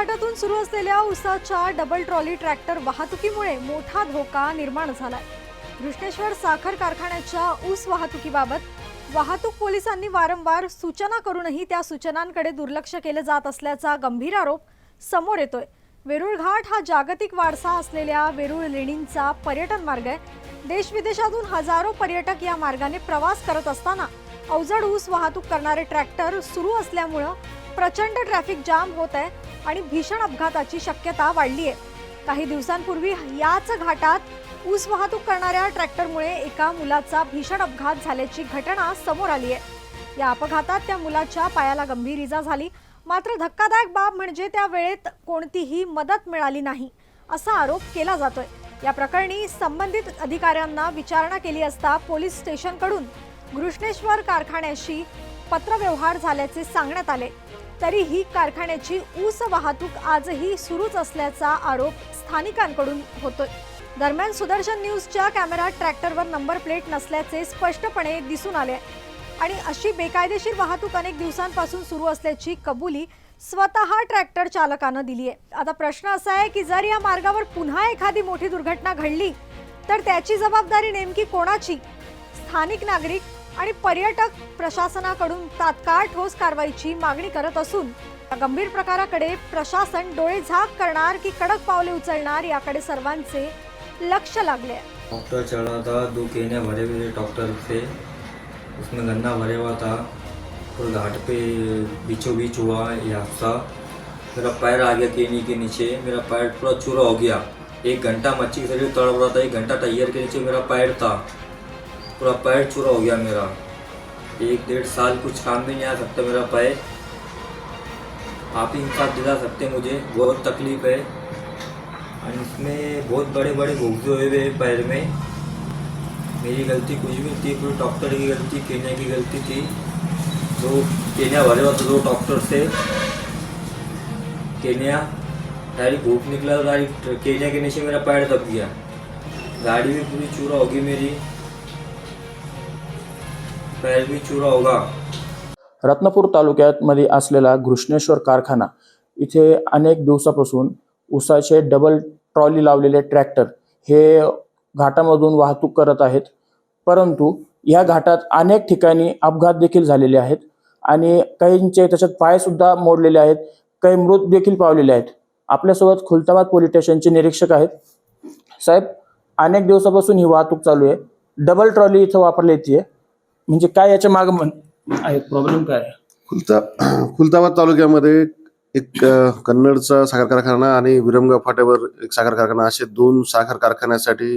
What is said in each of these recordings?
घाटातून सुरू असलेल्या उसाच्या डबल ट्रॉली ट्रॅक्टर वाहतुकीमुळे मोठा धोका निर्माण झालाय. घृष्णेश्वर साखर कारखान्याच्या ऊस वाहतुकीबाबत वाहतूक पोलिसांनी वारंवार सूचना करूनही त्या सूचनांकडे दुर्लक्ष केलं जात असल्याचा गंभीर आरोप समोर येतोय. वेरूळ घाट हा जागतिक वारसा असलेल्या वेरूळ लेणींचा पर्यटन मार्ग आहे. देश विदेशातून हजारो पर्यटक या मार्गाने प्रवास करत असताना अवजड ऊस वाहतूक करणारे ट्रॅक्टर सुरू असल्यामुळं प्रचंड ट्रॅफिक जाम होत आहे. आणि भीषण अपघाताची शक्यता वाढली आहे. काही दिवसांपूर्वी याच घाटात ऊस वाहतूक करणाऱ्या ट्रॅक्टरमुळे एका मुलाचा भीषण अपघात झाल्याची घटना समोर आली आहे. या अपघातात त्या मुलाच्या पायाला गंभीर इजा झाली. मात्र धक्कादायक बाब म्हणजे त्या वेळेत कोणतीही मदत मिळाली नाही असा आरोप केला जातोय. या प्रकरणी संबंधित अधिकाऱ्यांना विचारणा केली असता पोलीस स्टेशनकडून घृष्णेश्वर कारखान्याशी पत्रव्यवहार झाल्याचे सांगण्यात आले. तरीही कारखान्याची ऊस वाहतूक आजही सुरूच असल्याचा आरोप स्थानिकांकडून होतोय. दरम्यान सुदर्शन न्यूजच्या कॅमेरा ट्रॅक्टरवर नंबर प्लेट नसल्याचे स्पष्टपणे दिसून आले आणि अशी बेकायदेशीर वाहतूक अनेक दिवसांपासून सुरू असल्याची कबुली स्वतः ट्रॅक्टर चालकानं दिली आहे. आता प्रश्न असा आहे की जर या मार्गावर पुन्हा एखादी मोठी दुर्घटना घडली तर त्याची जबाबदारी नेमकी कोणाची? स्थानिक नागरिक आणि पर्यटक प्रशासनाकडून तात्काळ ठोस कारवाईची मागणी करत असून गंभीर प्रकाराकडे प्रशासन डोळे झाक करणार की कडक पावले उचलणार याकडे सर्वांचे लक्ष लागले डॉक्टर ट्रैक्टर था दो केनिया भरे हुए थे। उसमें गन्ना भरे हुआ था। और घाट पे बीचों बीच हुआ ये हादसा। मेरा पैर आ गया केनी के नीचे मेरा पैर पूरा चूरा हो गया। एक घंटा मच्छी के शरीर तड़प रहा था। एक घंटा टायर के नीचे मेरा पैर था। पूरा पैर चूरा हो गया मेरा। एक डेढ़ साल कुछ काम भी नहीं आ सकता मेरा पैर। आप ही इंसाफ दिला सकते हैं मुझे, बहुत तकलीफ़ है। और इसमें बहुत बड़े बड़े घुघसे हुए हुए पैर में। मेरी गलती कुछ भी थी पूरी डॉक्टर की गलती, केन्या की गलती थी। दो केनिया भरे हुआ था, दो डॉक्टर से। केन्या डायरेक्ट भूख निकला डायरेक्ट केनिया के नीचे मेरा पैर दब गया। गाड़ी भी पूरी चूरा होगी मेरी। रत्नापूर तालुक्यात मध्ये असलेला घृष्णेश्वर कारखाना इथे अनेक दिवसापासून उसाचे डबल ट्रॉली लावलेले ट्रॅक्टर हे घाटामधून वाहतूक करत आहेत. परंतु या घाटात अनेक ठिकाणी अपघात देखील झालेले आहेत आणि काहींचे त्याच्यात पायसुद्धा मोडलेले आहेत काही मृत देखील पावलेले आहेत. आपल्यासोबत खुलताबाद पोलीस स्टेशनचे निरीक्षक आहेत. साहेब अनेक दिवसापासून ही वाहतूक चालू आहे. डबल ट्रॉली इथं वापरली येते म्हणजे काय याच्या मागं म्हण आहे? प्रॉब्लेम काय? खुलता खुलताबाद तालुक्यामध्ये एक कन्नडचा साखर कारखाना आणि विरमगाव फाट्यावर एक साखर कारखाना असे दोन साखर कारखान्यासाठी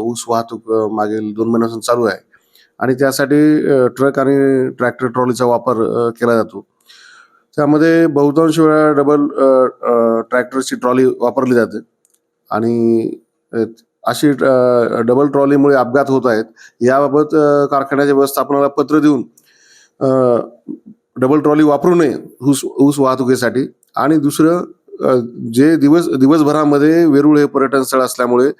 ऊस वाहतूक मागील दोन महिन्यापासून चालू आहे. आणि त्यासाठी ट्रक आणि ट्रॅक्टर ट्रॉलीचा वापर केला जातो. त्यामध्ये बहुतांश वेळा डबल ट्रॅक्टरची ट्रॉली वापरली जाते. आणि अशी डबल ट्रॉलीमुळे अपघात होत आहेत. याबाबत कारखान्याच्या व्यवस्थापनाला पत्र देऊन डबल ट्रॉली वापरू नये ऊस ऊस वाहतुकीसाठी. आणि दुसरं जे दिवस दिवसभरामध्ये वेरूळ हे पर्यटन स्थळ असल्यामुळे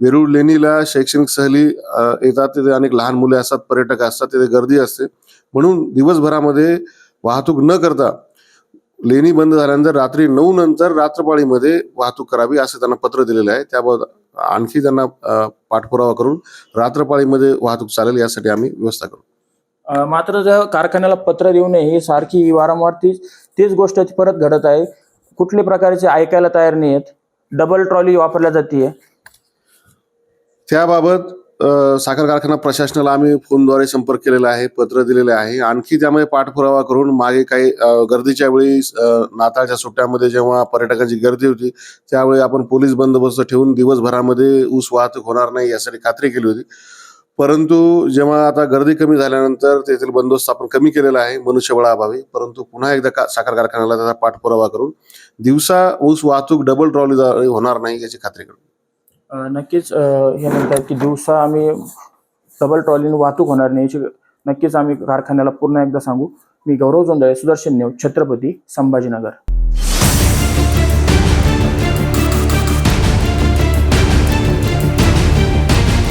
वेरूळ लेणीला शैक्षणिक सहली येतात. तिथे अनेक लहान मुले असतात पर्यटक असतात तिथे गर्दी असते. म्हणून दिवसभरामध्ये वाहतूक न करता लेणी बंद झाल्यानंतर रात्री नऊ नंतर रात्रपाळीमध्ये वाहतूक करावी असं त्यांना पत्र दिलेलं आहे. त्याबाबत आणखी त्यांना पाठपुरावा करून रात्रपाळीमध्ये वाहतूक चालेल यासाठी आम्ही व्यवस्था करू. मात्र त्या कारखान्याला पत्र देऊ नये ही सारखी वारंवार तीच तीच गोष्ट परत घडत आहे. कुठल्या प्रकारचे ऐकायला तयार नाही आहेत डबल ट्रॉली वापरल्या जाते त्याबाबत साखर कारखाना प्रशासनाला आम्ही फोनद्वारे संपर्क केलेला आहे पत्र दिलेले आहे. आणखी त्यामध्ये पाठपुरावा करून मागे काही गर्दीच्या वेळी नाताळच्या सुट्ट्यामध्ये जेव्हा पर्यटकांची गर्दी होती त्यावेळी आपण पोलीस बंदोबस्त ठेवून दिवसभरामध्ये ऊस वाहतूक होणार नाही यासाठी खात्री केली होती. परंतु जेव्हा आता गर्दी कमी झाल्यानंतर तेथील बंदोबस्त आपण कमी केलेला आहे मनुष्यबळाअभावी परंतु पुन्हा एकदा का साखर कारखान्याला त्याचा पाठपुरावा करून दिवसा ऊस वाहतूक डबल ट्रॉली होणार नाही याची खात्री करू नक्कीच हे म्हणतात की दिवसा आम्ही डबल ट्रॉलीने वाहतूक होणार नाही याची नक्कीच आम्ही कारखान्याला पूर्ण एकदा सांगू. मी गौरव जोंदळे सुदर्शन नेव छत्रपती संभाजीनगर.